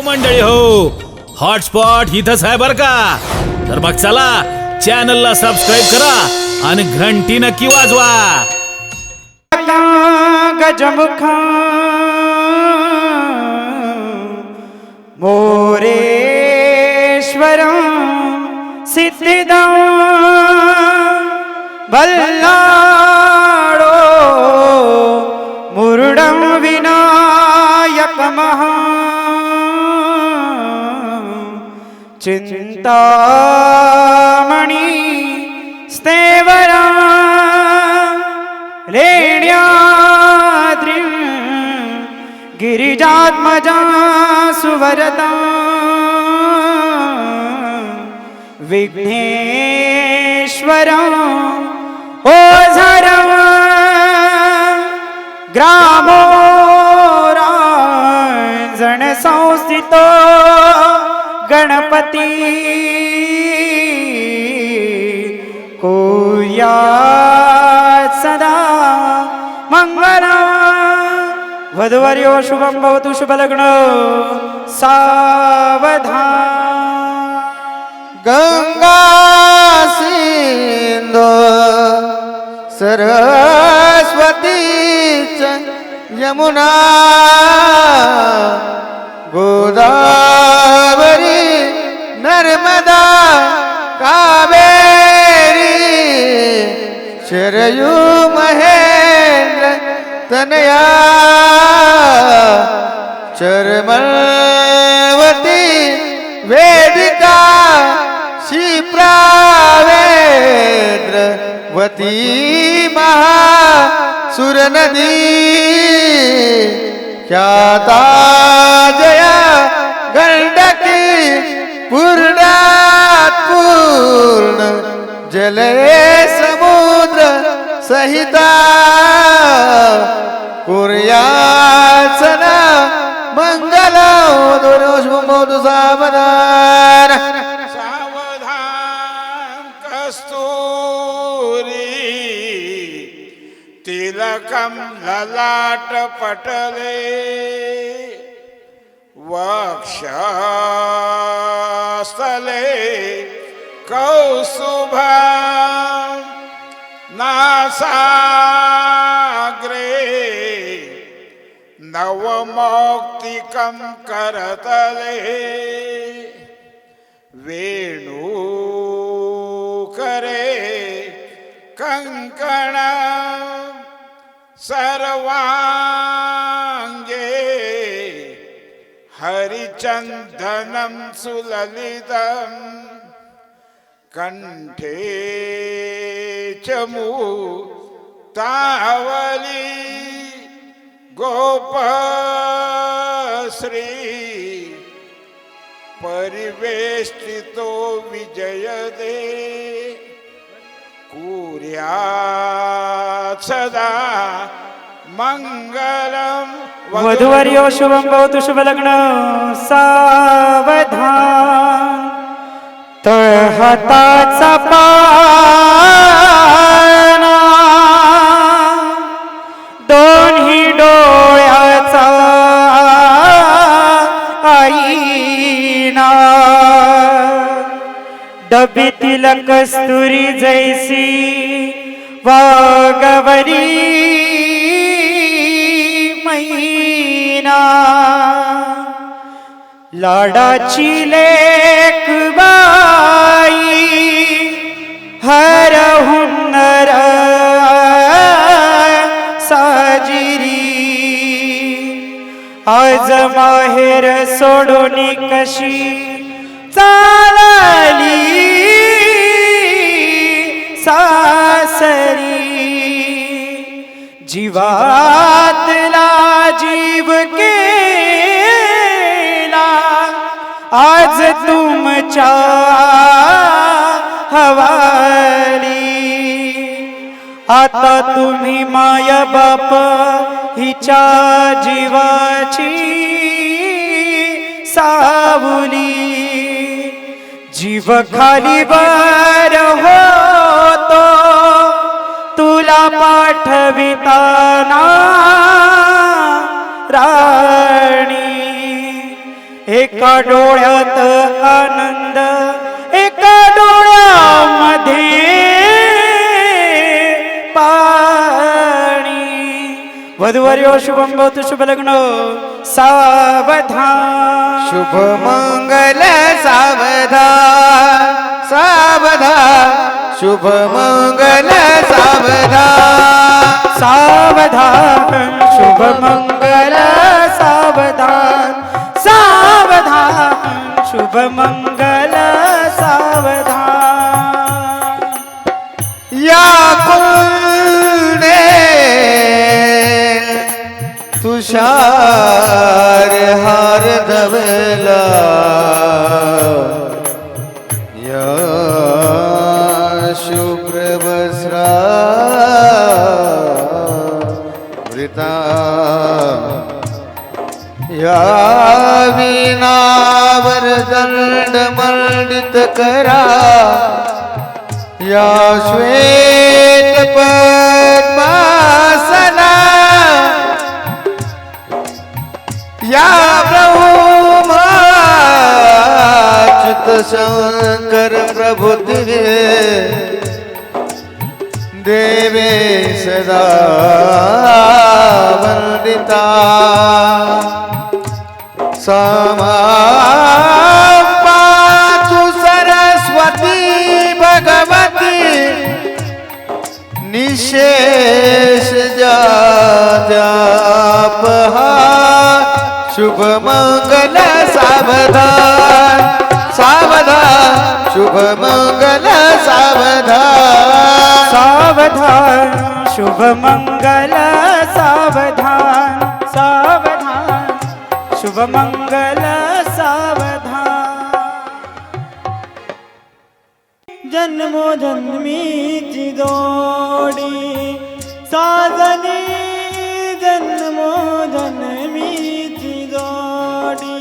हो मंडळी हो. हॉटस्पॉट इथंच आहे बर का? तर मग चला चॅनलला सबस्क्राईब करा आणि घंटी नक्की वाजवा. गजमुखा मोरेश्वर सिद्धिदा भल्ला चिन्तामणि स्तेवरा लेण्याद्रि गिरिजात्मजा सुवरता विघ्नेश्वर ओझर ग्रामो गणपती या सदा मङ्गला वधुवर्यो शुभं भवतु शुभलग्न सावधान. गंगा सिंधो सरस्वती च यमुना गोदावरी नर्मदा कावेरी शरयू महेंद्र तनया चरमवती वेदिका शिप्रावेद्रवती महा सुरनदी ख्याता जया जले समुद्र सहिता कुर्यासना मंगल दोन सावधान। सावधान कस्तुरी तिलकं ललाट पटले वक्षस्थले कौसुभा नासाग्रे नवमौक्तिकं करतले। वेणूकरे कङ्कण सर्वाङ्गे हरिचन्दनं सुललितम्। कण्ठे चमू तावली गोपश्री परिवेष्टितो विजयदे कुर्या सदा मङ्गलं वधुवर्यो शुभं भवतु शुभलग्न सावधान। तळहाताचा पाना. दोन्ही डोळ्याचा आईना. डबीतील कस्तुरी जैसी वागवरी मैना. लाडाची लेक बाई हर साजिरी. आज माहेर सोडून कशी चालली सासरी? जीवातला जीव के आज तुमच्या हवाली आता तुम्ही माया बाप हिच्या जीवाची सावली। जीव खाली बर होतो तुला पाठविताना राणी। एका डोळ्यात आनंद एका डोळ्यामध्ये पाणी. वधूवर्यो शुभम भवतु शुभ लग्न सावधान. शुभ मंगल सावधान. सावधान. शुभ मंगल सावधान. सावधान शुभ मंगल सावधान. सावधान शुभ मंगल सावधान। या कुंडे तुषार हार धवला या शुभ्र वस्रा या विनावर दंड मंडित करा. या श्वेत पद्मासना. या प्रभुमाच्युत शंकर प्रभु दिवे. देवे सदा वंदिता. समा सरस्वती भगवती। निशेष जा शुभ मंगल सावधान। सावधान शुभ मंगल सावधान। सावधान शुभ मंगल सावधान। शुभ मंगल सावधान। जन्मो जन्मीची जोडी। साजनी जन्मो जन्मीची जोडी।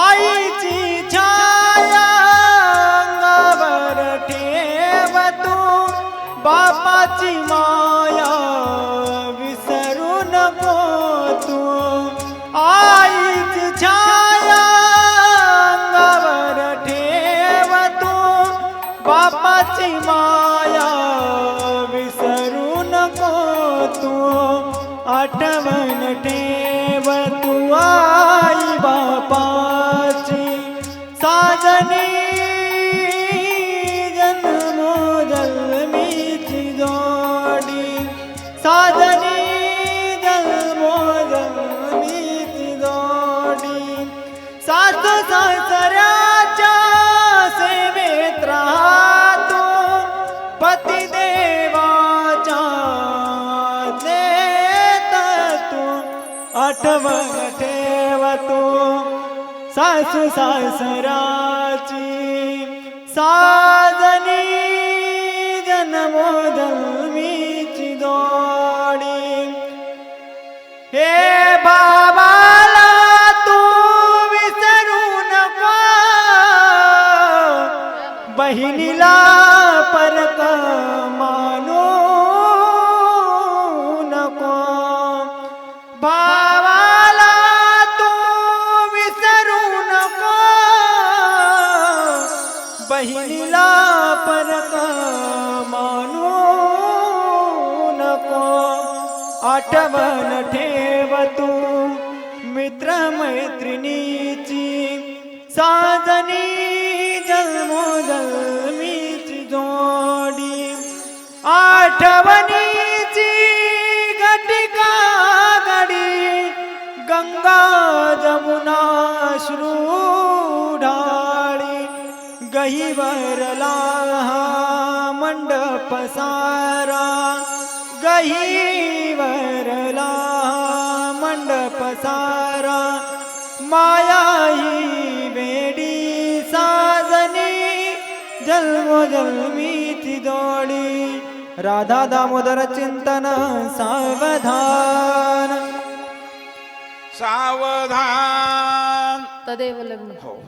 आईची छाया अंगावर ठेव तू बापाची माया साजनी जन्मो जन्मीची जोडी. सासू सासऱ्याच्या सेवेत राहतो पतिदेवाच्या देत तू आठवण ठेव तू सासू सासराची साजनी जन्मो भावाला तू विसरू नको. बहिणीला परत मानू नको. आठवण ठेव तू मित्र मैत्रिणीची साजनी जन्मो जन्मीची जोडी. आठवण गहीवरला हा मंडप सारा. गहीवरला हा मंडप सारा. माया ही वेडी साजनी जन्मोजन्मीची जोडी. राधा दामोदर चिंतन सावधान. सावधान. तदेव लग्न. हो.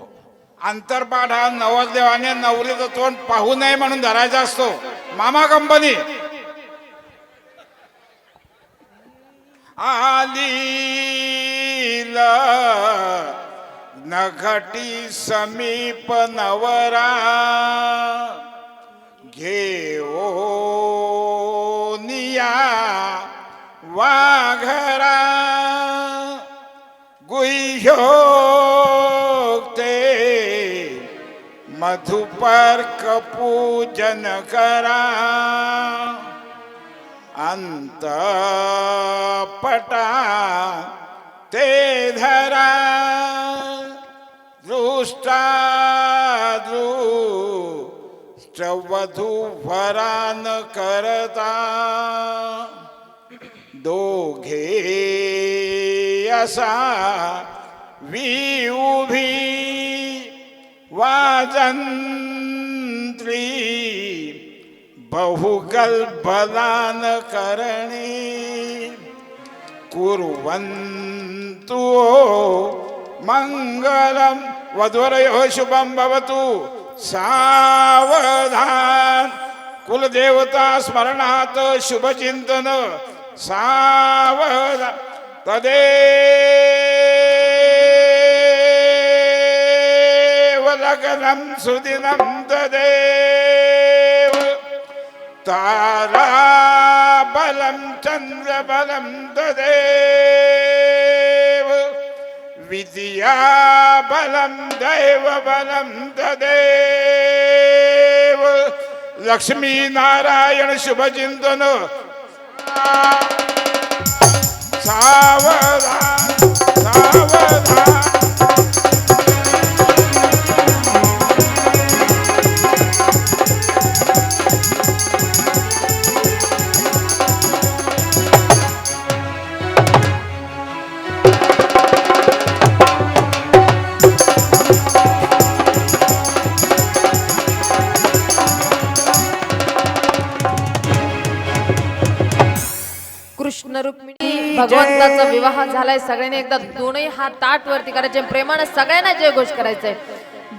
आंतरपाठ अंतरपाठ हा नवरदेवाने नवरीचं तोंड पाहू नये म्हणून धरायचा असतो. मामा कंपनी. आली नघटी समीप नवरा घेओ निया वाघरा गुह्योक्ते मधुपर पूजन करा अंतपटा ते धरा दृष्टादृष्टवधू भरान करता दोघे असा विउभी वाजंत्री बहुकल्पदान करणे कुर्वन्तु मङ्गलं वधुरयोः हो, शुभं भवतु। सावधान। कुलदेवता स्मरणात् शुभचिन्तन। सावधान। तदेव लग्नं सुदिनं तदेव ताराबलं चन्द्रबलं तदेव विद्याबलं दैवबलं तदेव लक्ष्मीनारायण शुभचिन्तन सावधान सावधान कृष्ण रुक्मिणी भगवंताचा विवाह झालाय. सगळ्यांनी एकदा दोनही हात ताट वरती करायचे प्रेमानं सगळ्यांना जय घोष करायचंय.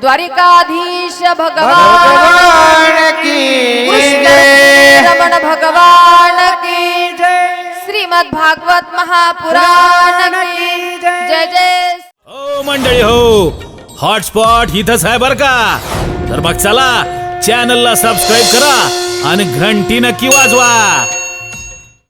द्वारिकाधीश भगवान भगवान की जय. रमण भगवान की श्रीमद भागवत महापुराण की जय। जय हो मंडळी हो। हॉटस्पॉट इथंच आहे बर का? तर मग चला चॅनलला सबस्क्राईब करा आणि घंटी नक्की वाजवा.